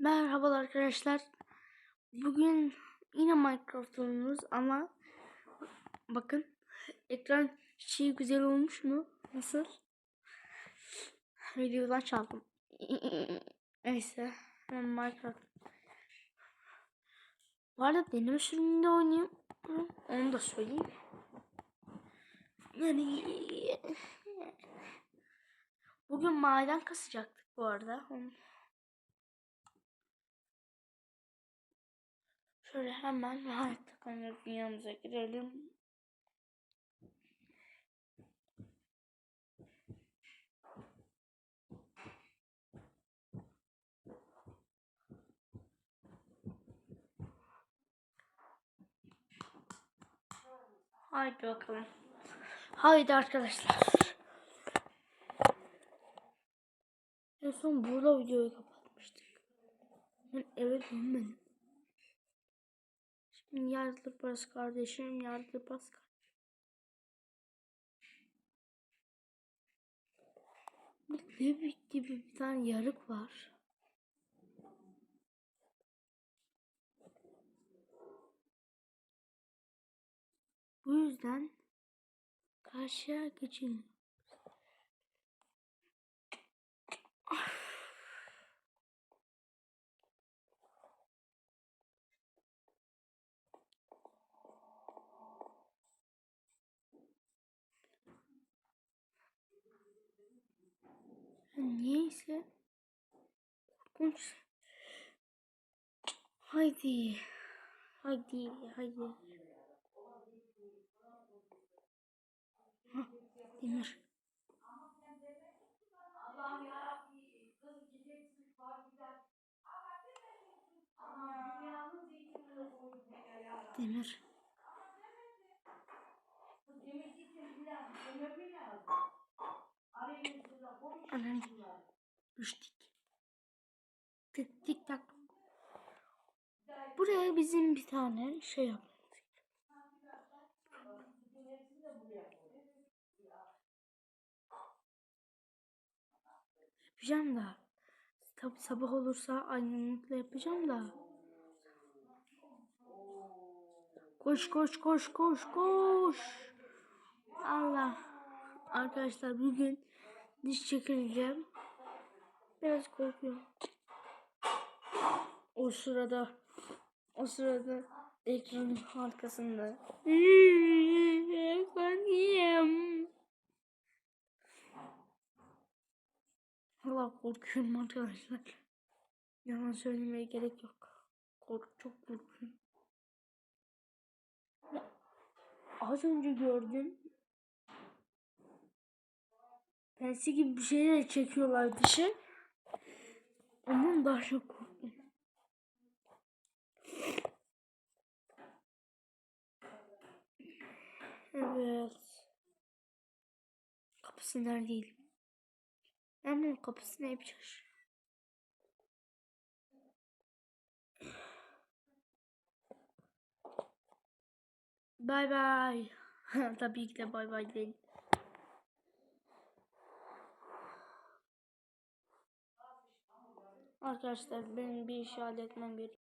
Merhabalar arkadaşlar. Bugün yine Minecraft oynuyoruz ama bakın ekran şey güzel olmuş mu? Nasıl? Videodan çaldım. Neyse ben Minecraft. Bu arada deneme sürümünde oynayayım. Onu da söyleyeyim. Yani bugün maden kasacaktık bu arada. Onu Şöyle hemen hayat takımları dünyamıza girelim. Haydi bakalım. Haydi arkadaşlar. En son burada videoyu kapatmıştık. Ben eve dönmedim. Yardır bas kardeşim, yardır bas kardeşim. Bu bebek gibi bir tane yarık var. Bu yüzden karşıya geçin. Niyeyse korkunç. Haydi. Haydi, haydi. Hah, demir. Demir. Anam düştük. Tık tik tak. Buraya bizim bir tane şey yapmamız Yapacağım da. Tabi sabah olursa aydınlıkla yapacağım da. Koş koş koş koş koş. Allah. Arkadaşlar bugün diş çekileceğim. Biraz korkuyorum. O sırada o sırada ekranın arkasında korkuyorum. Valla korkuyorum arkadaşlar. Yalan söylemeye gerek yok. Kork çok korkuyorum. Az önce gördüm. Pensi gibi bir şeyler çekiyorlar dışı. Ondan daha çok korktum. Evet. Kapısı neredeydi? Ben bunun kapısını yapacağız. Bay bay. Tabii ki de bay bay değil. Arkadaşlar benim bir işi halletmem gerekiyor.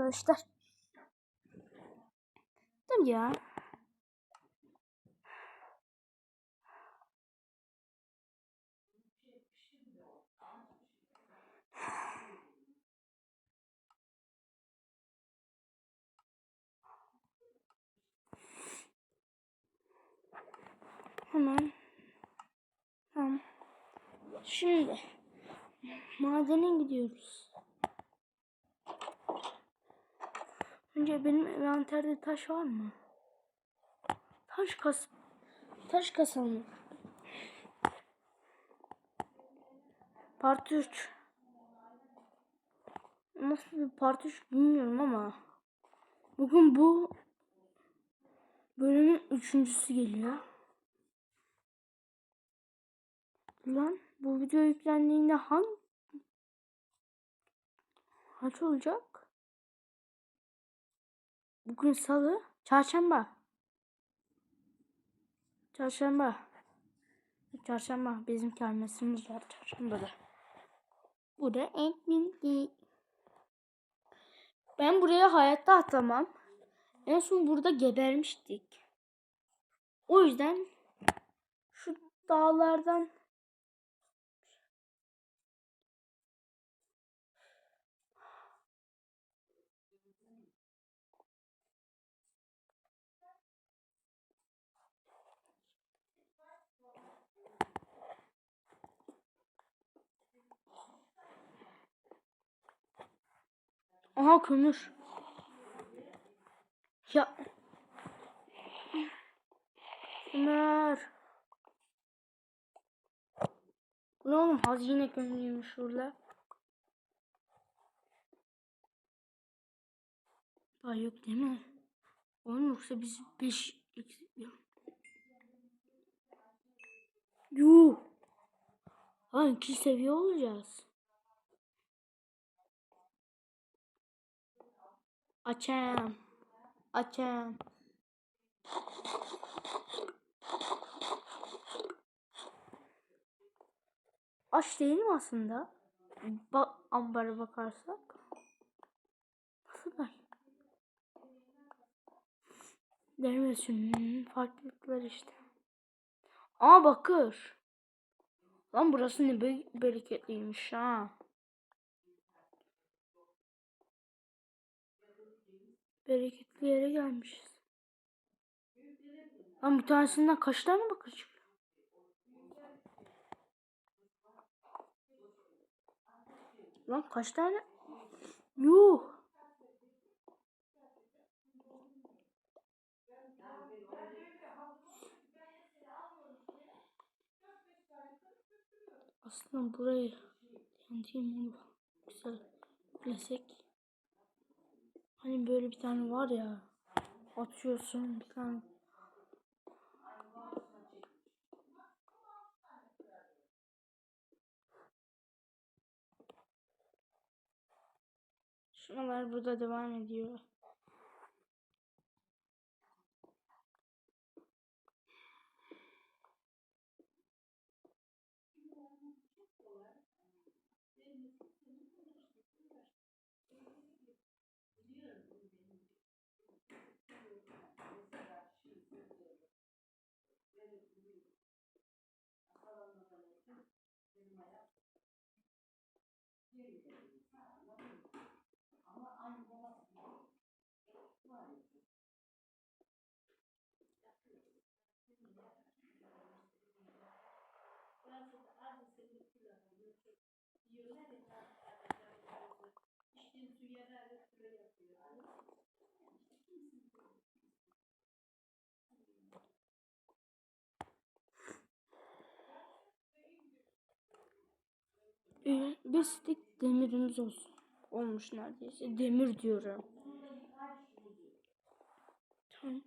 Arkadaşlar. Dur ya. Hemen. Tamam. Şimdi madene gidiyoruz. Önce benim envanterde taş var mı? Taş kas taş kasalım. Part 3. Nasıl bir part 3 bilmiyorum ama bugün bu bölümün üçüncüsü geliyor. Lan bu video yüklendiğinde hangi kaç olacak? Bugün salı, çarşamba. Çarşamba. Çarşamba bizim kermesimiz var çarşambada. Bu da etkinlik. Ben buraya hayatta atlamam. En son burada gebermiştik. O yüzden şu dağlardan Aha kömür. Ya. Bu Ne oğlum hazine kömürüymüş şurada. Daha yok değil mi? Oğlum yoksa biz 5 Yuh. Ha iki seviye olacağız. Açam. Açam. Aç değilim aslında. Ba ambara bakarsak. Nasıl ben? Demesin. Farklılıklar işte. Aa bakır. Lan burası ne be bereketliymiş ha. Bereketli yere gelmişiz. Lan bir tanesinden kaç tane bakır çıkıyor? Lan kaç tane? Yuh. Aslında burayı onu güzel bilesek. Hani böyle bir tane var ya atıyorsun bir tane. Şunlar burada devam ediyor. Bir stik demirimiz olsun. Olmuş neredeyse. Demir diyorum. Tamam.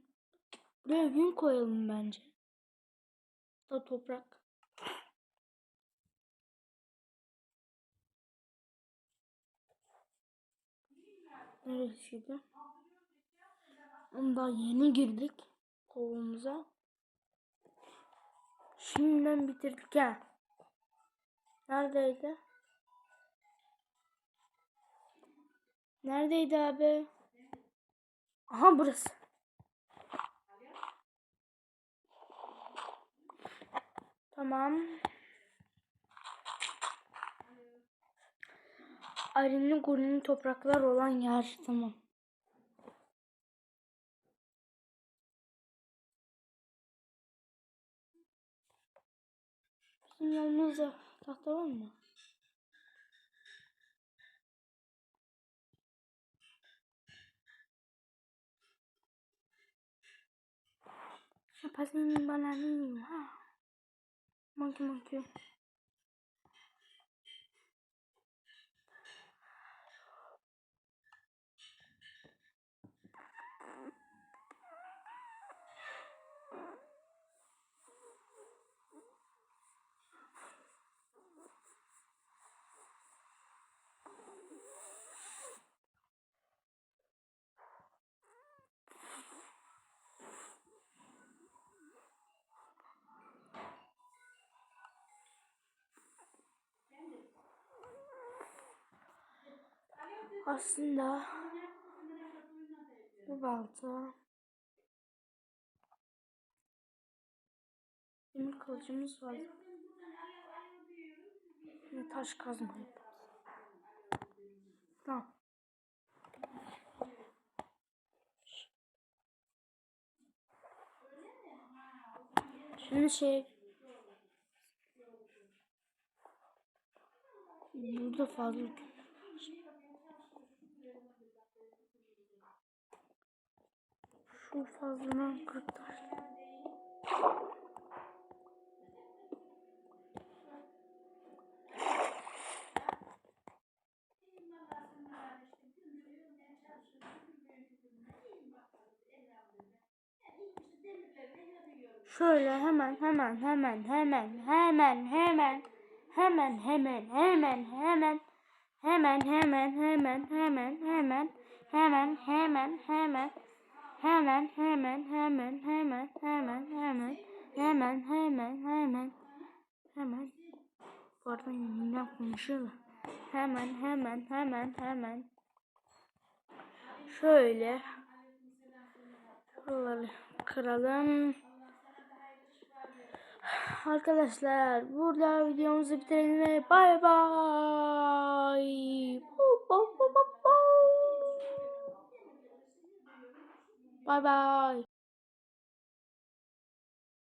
Buraya gün koyalım bence. Da toprak. Neresiydi? Daha yeni girdik kovumuza. Şimdiden bitirdik ha. Neredeydi? Neredeydi abi? Aha burası. Tamam. Arinin gurinin topraklar olan yer. Tamam. Bizim yanımızda tahta var mı? Pasenin bana değil ha. Ah. Monkey monkey. Aslında bu balta demir kılıcımız var. Ve taş kazma yaparız. Tamam. Şimdi şey burada fazla şu fazladan 40 taş. Şöyle hemen hemen hemen hemen hemen hemen hemen hemen hemen hemen hemen hemen hemen hemen hemen hemen hemen hemen hemen hemen hemen hemen hemen hemen hemen hemen hemen hemen. Arada yine konuşuyor hemen hemen hemen hemen. Şöyle. Şuraları kıralım. Arkadaşlar burada videomuzu bitirelim ve bay bay. 拜拜。